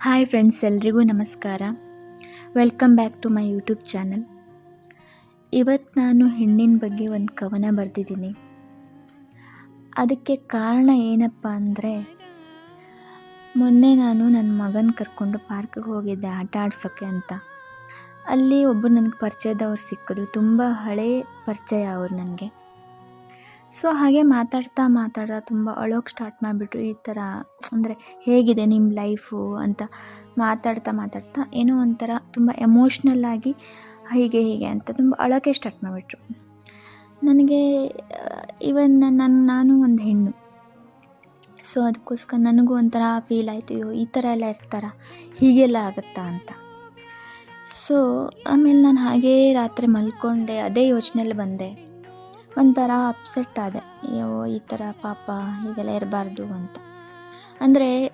Hi friends ಎಲ್ರಿಗೂ ನಮಸ್ಕಾರ. Welcome back to my YouTube channel ಇವತ್ತು ನಾನು ಹೆಣ್ಣಿನ ಬಗ್ಗೆ ಒಂದು ಕವನ ಬರೆದಿದ್ದೀನಿ. ಅದಕ್ಕೆ ಕಾರಣ ಏನಪ್ಪ ಅಂದರೆ, ಮೊನ್ನೆ ನಾನು ನನ್ನ ಮಗನ ಕರ್ಕೊಂಡು ಪಾರ್ಕಿಗೆ ಹೋಗಿದ್ದೆ ಆಟ ಆಡ್ಸೋಕ್ಕೆ ಅಂತ. ಅಲ್ಲಿ ಒಬ್ಬರು ನನಗೆ ಪರಿಚಯದವ್ರು ಸಿಕ್ಕಿದ್ರು. ತುಂಬ ಹಳೇ ಪರಿಚಯ ಅವ್ರು ನನಗೆ. ಸೊ ಹಾಗೆ ಮಾತಾಡ್ತಾ ಮಾತಾಡ್ತಾ ತುಂಬ ಅಳೋಕೆ ಸ್ಟಾರ್ಟ್ ಮಾಡಿಬಿಟ್ರು. ಈ ಥರ ಅಂದರೆ ಹೇಗಿದೆ ನಿಮ್ಮ ಲೈಫು ಅಂತ ಮಾತಾಡ್ತಾ ಮಾತಾಡ್ತಾ ಏನೋ ಒಂಥರ ತುಂಬ ಎಮೋಷ್ನಲ್ ಆಗಿ ಹೀಗೆ ಹೀಗೆ ಅಂತ ತುಂಬ ಅಳೋಕೆ ಸ್ಟಾರ್ಟ್ ಮಾಡಿಬಿಟ್ರು. ನನಗೆ ಇವನ್ ನನ್ನ, ನಾನು ಒಂದು ಹೆಣ್ಣು. ಸೊ ಅದಕ್ಕೋಸ್ಕರ ನನಗೂ ಒಂಥರ ಫೀಲ್ ಆಯಿತು, ಅಯ್ಯೋ, ಈ ಥರ ಎಲ್ಲ ಇರ್ತಾರ? ಹೀಗೆಲ್ಲ ಆಗುತ್ತಾ? ಅಂತ. ಸೊ ಆಮೇಲೆ ನಾನು ಹಾಗೇ ರಾತ್ರಿ ಮಲ್ಕೊಂಡೆ, ಅದೇ ಯೋಚನೆಯಲ್ಲಿ ಬಂದೆ. ಒಂಥರ ಅಪ್ಸೆಟ್ ಆದೆ. ಅಯ್ಯೋ, ಈ ಥರ ಪಾಪ ಹೀಗೆಲ್ಲ ಇರಬಾರ್ದು ಅಂತ. ಅಂದರೆ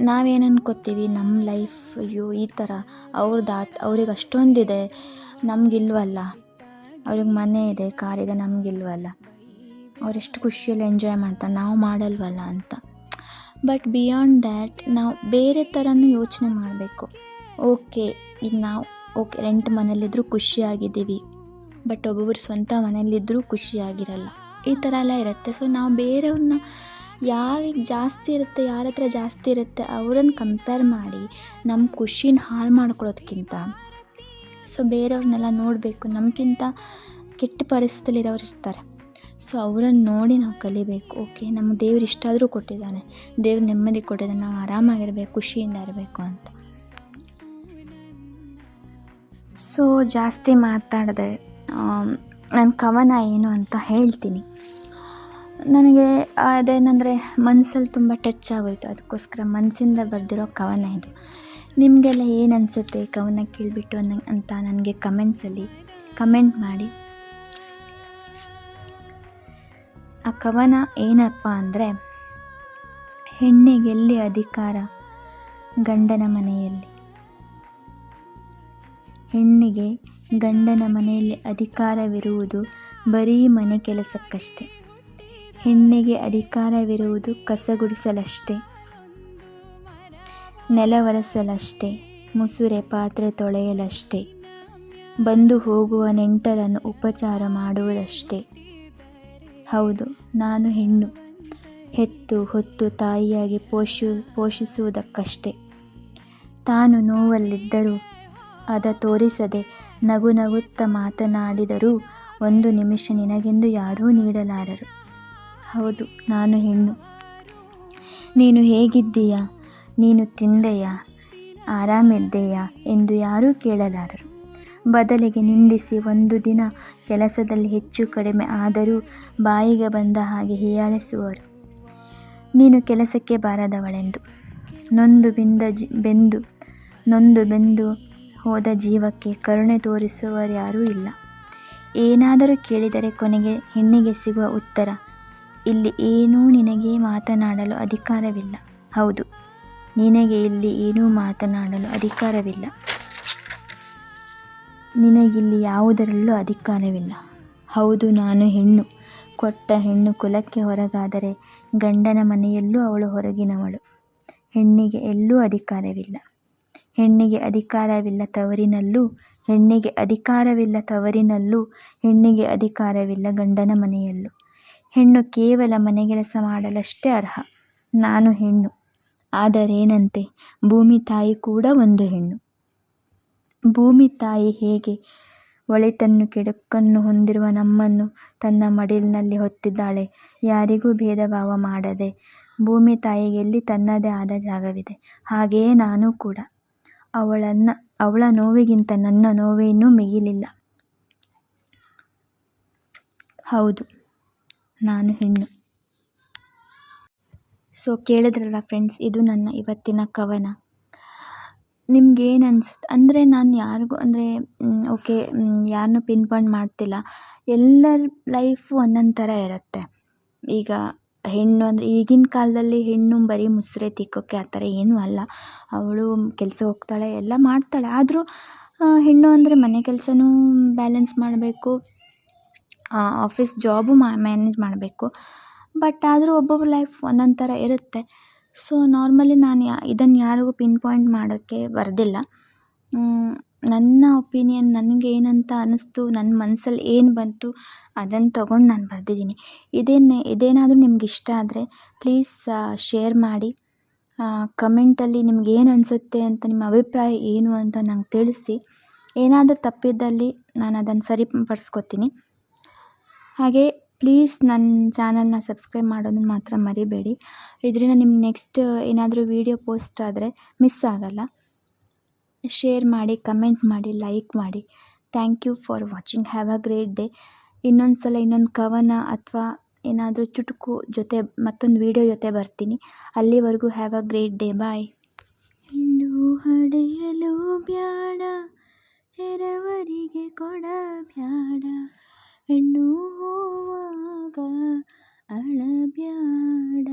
ನಾವೇನು ಅನ್ಕೋತೀವಿ? ನಮ್ಮ ಲೈಫ್ ಅಯ್ಯೋ, ಈ ಥರ ಅವ್ರದ್ದು ಆತ್ ಅವ್ರಿಗೆ ಅಷ್ಟೊಂದಿದೆ, ನಮಗಿಲ್ವಲ್ಲ. ಅವ್ರಿಗೆ ಮನೆ ಇದೆ ಕಾರಿದೆ ನಮಗಿಲ್ವಲ್ಲ. ಅವರೆಷ್ಟು ಖುಷಿಯಲ್ಲಿ ಎಂಜಾಯ್ ಮಾಡ್ತಾರೆ. ನಾವು ಮಾಡಲ್ವಲ್ಲ ಅಂತ. ಬಟ್ ಬಿಯಾಂಡ್ ದ್ಯಾಟ್ ನಾವು ಬೇರೆ ಥರನೂ ಯೋಚನೆ ಮಾಡಬೇಕು. ಓಕೆ ಈಗ ನಾವು ಓಕೆ ರೆಂಟ್ ಮನೇಲಿದ್ದರೂ ಖುಷಿಯಾಗಿದ್ದೀವಿ. ಬಟ್ ಒಬ್ಬೊಬ್ಬರು ಸ್ವಂತ ಮನೆಯಲ್ಲಿದ್ದರೂ ಖುಷಿಯಾಗಿರಲ್ಲ. ಈ ಥರ ಎಲ್ಲ ಇರುತ್ತೆ. ಸೊ ನಾವು ಬೇರೆಯವ್ರನ್ನ ಯಾರಿಗೆ ಜಾಸ್ತಿ ಇರುತ್ತೆ, ಯಾರ ಹತ್ರ ಜಾಸ್ತಿ ಇರುತ್ತೆ ಅವರನ್ನು ಕಂಪೇರ್ ಮಾಡಿ ನಮ್ಮ ಖುಷಿನ ಹಾಳು ಮಾಡ್ಕೊಳ್ಳೋದಕ್ಕಿಂತ ಸೊ ಬೇರೆಯವ್ರನ್ನೆಲ್ಲ ನೋಡಬೇಕು. ನಮಗಿಂತ ಕೆಟ್ಟ ಪರಿಸ್ಥಿತಿಯಲ್ಲಿರೋರು ಇರ್ತಾರೆ. ಸೊ ಅವರನ್ನು ನೋಡಿ ನಾವು ಕಲಿಬೇಕು. ಓಕೆ ನಮ್ಮ ದೇವ್ರು ಇಷ್ಟಾದರೂ ಕೊಟ್ಟಿದ್ದಾನೆ. ದೇವ್ರು ನೆಮ್ಮದಿ ಕೊಟ್ಟಿದ್ದಾನೆ. ನಾವು ಆರಾಮಾಗಿರಬೇಕು, ಖುಷಿಯಿಂದ ಇರಬೇಕು ಅಂತ. ಸೊ ಜಾಸ್ತಿ ಮಾತಾಡದೆ ನನ್ನ ಕವನ ಏನು ಅಂತ ಹೇಳ್ತೀನಿ. ನನಗೆ, ಅದೇನಂದರೆ ಮನಸ್ಸಲ್ಲಿ ತುಂಬ ಟಚ್ ಆಗೋಯಿತು. ಅದಕ್ಕೋಸ್ಕರ ಮನಸ್ಸಿಂದ ಬರೆದಿರೋ ಕವನ ಇದು. ನಿಮಗೆಲ್ಲ ಏನು ಅನಿಸುತ್ತೆ ಕವನ ಕೇಳಿಬಿಟ್ಟು ಅನ್ನ ಅಂತ ನನಗೆ ಕಮೆಂಟ್ಸಲ್ಲಿ ಕಮೆಂಟ್ ಮಾಡಿ. ಆ ಕವನ ಏನಪ್ಪ ಅಂದರೆ, ಹೆಣ್ಣಿಗೆಲ್ಲಿ ಅಧಿಕಾರ ಗಂಡನ ಮನೆಯಲ್ಲಿ. ಹೆಣ್ಣಿಗೆ ಗಂಡನ ಮನೆಯಲ್ಲಿ ಅಧಿಕಾರವಿರುವುದು ಬರೀ ಮನೆ ಕೆಲಸಕ್ಕಷ್ಟೆ. ಹೆಣ್ಣಿಗೆ ಅಧಿಕಾರವಿರುವುದು ಕಸಗುಡಿಸಲಷ್ಟೇ. ನೆಲ ಒರೆಸಲಷ್ಟೆ ಮುಸುರೆ ಪಾತ್ರೆ ತೊಳೆಯಲಷ್ಟೇ. ಬಂದು ಹೋಗುವ ನೆಂಟರನ್ನು ಉಪಚಾರ ಮಾಡುವುದಷ್ಟೇ. ಹೌದು, ನಾನು ಹೆಣ್ಣು. ಹೆತ್ತು ಹೊತ್ತು ತಾಯಿಯಾಗಿ ಪೋಷು ಪೋಷಿಸುವುದಕ್ಕಷ್ಟೇ. ತಾನು ನೋವಲ್ಲಿದ್ದರೂ ಅದ ತೋರಿಸದೆ ನಗು ನಗುತ್ತ ಮಾತನಾಡಿದರೂ ಒಂದು ನಿಮಿಷ ನಿನಗೆಂದು ಯಾರೂ ನೀಡಲಾರರು. ಹೌದು, ನಾನು ಹೆಣ್ಣು. ನೀನು ಹೇಗಿದ್ದೀಯಾ? ನೀನು ತಿಂದೆಯಾ? ಆರಾಮಿದ್ದೆಯಾ? ಎಂದು ಯಾರೂ ಕೇಳಲಾರರು. ಬದಲಿಗೆ ನಿಂದಿಸಿ ಒಂದು ದಿನ ಕೆಲಸದಲ್ಲಿ ಹೆಚ್ಚು ಕಡಿಮೆ ಆದರೂ ಬಾಯಿಗೆ ಬಂದ ಹಾಗೆ ಹೀಯಾಳಿಸುವರು. ನೀನು ಕೆಲಸಕ್ಕೆ ಬಾರದವಳೆಂದು. ನೊಂದು ಬೆಂದ ಬೆಂದು ನೊಂದು ಬೆಂದು ಹೋದ ಜೀವಕ್ಕೆ ಕರುಣೆ ತೋರಿಸುವರ್ಯಾರೂ ಇಲ್ಲ. ಏನಾದರೂ ಕೇಳಿದರೆ ಕೊನೆಗೆ ಹೆಣ್ಣಿಗೆ ಸಿಗುವ ಉತ್ತರ, ಇಲ್ಲಿ ಏನೂ ನಿನಗೆ ಮಾತನಾಡಲು ಅಧಿಕಾರವಿಲ್ಲ. ಹೌದು, ನಿನಗೆ ಇಲ್ಲಿ ಏನೂ ಮಾತನಾಡಲು ಅಧಿಕಾರವಿಲ್ಲ. ನಿನಗಿಲ್ಲಿ ಯಾವುದರಲ್ಲೂ ಅಧಿಕಾರವಿಲ್ಲ. ಹೌದು, ನಾನು ಹೆಣ್ಣು. ಕೊಟ್ಟ ಹೆಣ್ಣು ಕುಲಕ್ಕೆ ಹೊರಗಾದರೆ ಗಂಡನ ಮನೆಯಲ್ಲೂ ಅವಳು ಹೊರಗಿನವಳು. ಹೆಣ್ಣಿಗೆ ಎಲ್ಲೂ ಅಧಿಕಾರವಿಲ್ಲ. ಹೆಣ್ಣಿಗೆ ಅಧಿಕಾರವಿಲ್ಲ ತವರಿನಲ್ಲೂ, ಹೆಣ್ಣಿಗೆ ಅಧಿಕಾರವಿಲ್ಲ ತವರಿನಲ್ಲೂ, ಹೆಣ್ಣಿಗೆ ಅಧಿಕಾರವಿಲ್ಲ ಗಂಡನ ಮನೆಯಲ್ಲೂ. ಹೆಣ್ಣು ಕೇವಲ ಮನೆಗೆಲಸ ಮಾಡಲಷ್ಟೇ ಅರ್ಹ. ನಾನು ಹೆಣ್ಣು. ಆದರೇನಂತೆ? ಭೂಮಿ ತಾಯಿ ಕೂಡ ಒಂದು ಹೆಣ್ಣು. ಭೂಮಿ ತಾಯಿ ಹೇಗೆ ಒಳಿತನ್ನು, ಕೆಡುಕನ್ನು ಹೊಂದಿರುವ ನಮ್ಮನ್ನು ತನ್ನ ಮಡಿಲಿನಲ್ಲಿ ಹೊತ್ತಿದ್ದಾಳೆ? ಯಾರಿಗೂ ಭೇದ ಭಾವ ಮಾಡದೆ ಭೂಮಿ ತಾಯಿಗೆ ಎಲ್ಲಿ ತನ್ನದೇ ಆದ ಜಾಗವಿದೆ. ಹಾಗೆಯೇ ನಾನು ಕೂಡ. ಅವಳನ್ನು, ಅವಳ ನೋವಿಗಿಂತ ನನ್ನ ನೋವೇನೂ ಮಿಗಿಲಿಲ್ಲ. ಹೌದು, ನಾನು ಹೆಣ್ಣು. ಸೊ ಕೇಳಿದ್ರಲ್ಲ ಫ್ರೆಂಡ್ಸ್ ಇದು ನನ್ನ ಇವತ್ತಿನ ಕವನ. ನಿಮ್ಗೇನು ಅನ್ಸುತ್ತೆ ಅಂದರೆ ನಾನು ಯಾರಿಗೂ, ಅಂದರೆ ಓಕೆ ಯಾರನ್ನೂ ಪಿನ್ ಮಾಡ್ತಿಲ್ಲ. ಎಲ್ಲರ ಲೈಫು ಒಂದೊಂದು ಥರ ಇರುತ್ತೆ. ಈಗ ಹೆಣ್ಣು ಅಂದರೆ ಈಗಿನ ಕಾಲದಲ್ಲಿ ಹೆಣ್ಣು ಬರೀ ಮುಸುರೆ ತಿಕ್ಕೋಕ್ಕೆ ಆ ಥರ ಏನೂ ಅಲ್ಲ. ಅವಳು ಕೆಲಸ ಹೋಗ್ತಾಳೆ, ಎಲ್ಲ ಮಾಡ್ತಾಳೆ. ಆದರೂ ಹೆಣ್ಣು ಅಂದರೆ ಮನೆ ಕೆಲಸನೂ ಬ್ಯಾಲೆನ್ಸ್ ಮಾಡಬೇಕು ಆಫೀಸ್ ಜಾಬು ಮ್ಯಾನೇಜ್ ಮಾಡಬೇಕು. ಬಟ್ ಆದರೂ ಒಬ್ಬೊಬ್ಬ ಲೈಫ್ ಒಂದೊಂದು ಥರ ಇರುತ್ತೆ. ಸೊ ನಾರ್ಮಲಿ ನಾನು ಯಾ ಇದನ್ನು ಯಾರಿಗೂ ಪಿನ್ ಪಾಯಿಂಟ್ ಮಾಡೋಕ್ಕೆ ಬರೋದಿಲ್ಲ. ನನ್ನ ಒಪಿನಿಯನ್ ನನಗೆ ಏನಂತ ಅನ್ನಿಸ್ತು ನನ್ನ ಮನಸ್ಸಲ್ಲಿ ಏನು ಬಂತು ಅದನ್ನು ತೊಗೊಂಡು ನಾನು ಬರೆದಿದ್ದೀನಿ. ಇದೇನು, ಇದೇನಾದರೂ ನಿಮ್ಗೆ ಇಷ್ಟ ಆದರೆ ಪ್ಲೀಸ್ ಶೇರ್ ಮಾಡಿ. ಕಮೆಂಟಲ್ಲಿ ನಿಮ್ಗೆ ಏನು ಅನಿಸುತ್ತೆ ಅಂತ, ನಿಮ್ಮ ಅಭಿಪ್ರಾಯ ಏನು ಅಂತ ನಂಗೆ ತಿಳಿಸಿ. ಏನಾದರೂ ತಪ್ಪಿದ್ದಲ್ಲಿ ನಾನು ಅದನ್ನು ಸರಿಪಡಿಸ್ಕೊತೀನಿ. ಹಾಗೆ ಪ್ಲೀಸ್ ನನ್ನ ಚಾನಲ್ನ ಸಬ್ಸ್ಕ್ರೈಬ್ ಮಾಡೋದನ್ನ ಮಾತ್ರ ಮರಿಬೇಡಿ. ಇದರಿಂದ ನಿಮ್ಗೆ ನೆಕ್ಸ್ಟ್ ಏನಾದರೂ ವೀಡಿಯೋ ಪೋಸ್ಟ್ ಆದರೆ ಮಿಸ್ ಆಗೋಲ್ಲ. ಶೇರ್ ಮಾಡಿ ಕಮೆಂಟ್ ಮಾಡಿ ಲೈಕ್ ಮಾಡಿ. Thank you for watching have a great day ಇನ್ನೊಂದು ಸಲ ಇನ್ನೊಂದು ಕವನ ಅಥವಾ ಏನಾದರೂ ಚುಟುಕು ಜೊತೆ, ಮತ್ತೊಂದು ವೀಡಿಯೋ ಜೊತೆ ಬರ್ತೀನಿ. ಅಲ್ಲಿವರೆಗೂ have a great day bye ಹೆಣ್ಣು ಹಡೆಯಲು ಬ್ಯಾಡ ಹೆರವರಿಗೆ ಕೊಡ ಬ್ಯಾಡ. ಹೆಣ್ಣು ಹೋವಾಗ ಅಳಬ್ಯಾಡ